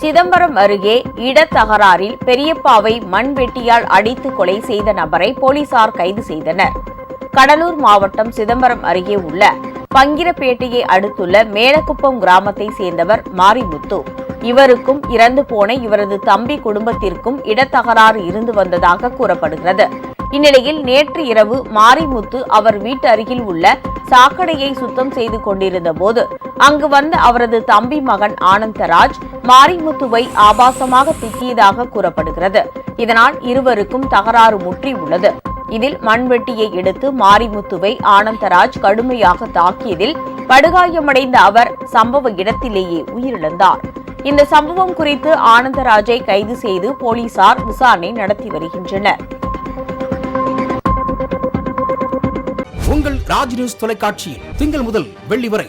சிதம்பரம் அருகே இடத்தகராறில் பெரியப்பாவை மண்வெட்டியால் அடித்து கொலை செய்த நபரை போலீசார் கைது செய்தனர். கடலூர் மாவட்டம் சிதம்பரம் அருகே உள்ள பங்கிரப்பேட்டையை அடுத்துள்ள மேலக்குப்பம் கிராமத்தை சேர்ந்தவர் மாரிமுத்து. இவருக்கும் இறந்து போன இவரது தம்பி குடும்பத்திற்கும் இடத்தகராறு இருந்து வந்ததாக கூறப்படுகிறது. இந்நிலையில் நேற்று இரவு மாரிமுத்து அவர் வீட்டு அருகில் உள்ள சாக்கடையை சுத்தம் செய்து கொண்டிருந்த போது அங்கு வந்த அவரது தம்பி மகன் ஆனந்தராஜ் மாரிமுத்துவை ஆபாசமாக திட்டியதாக கூறப்படுகிறது. இதனால் இருவருக்கும் தகராறு முற்றி உள்ளது. இதில் மண்வெட்டியை எடுத்து மாரிமுத்துவை ஆனந்தராஜ் கடுமையாக தாக்கியதில் படுகாயமடைந்த அவர் சம்பவ இடத்திலேயே உயிரிழந்தார். இந்த சம்பவம் குறித்து ஆனந்தராஜை கைது செய்து போலீசார் விசாரணை நடத்தி வருகின்றனர். உங்கள் ராஜ் நியூஸ் தொலைக்காட்சியில் திங்கள் முதல் வெள்ளி வரை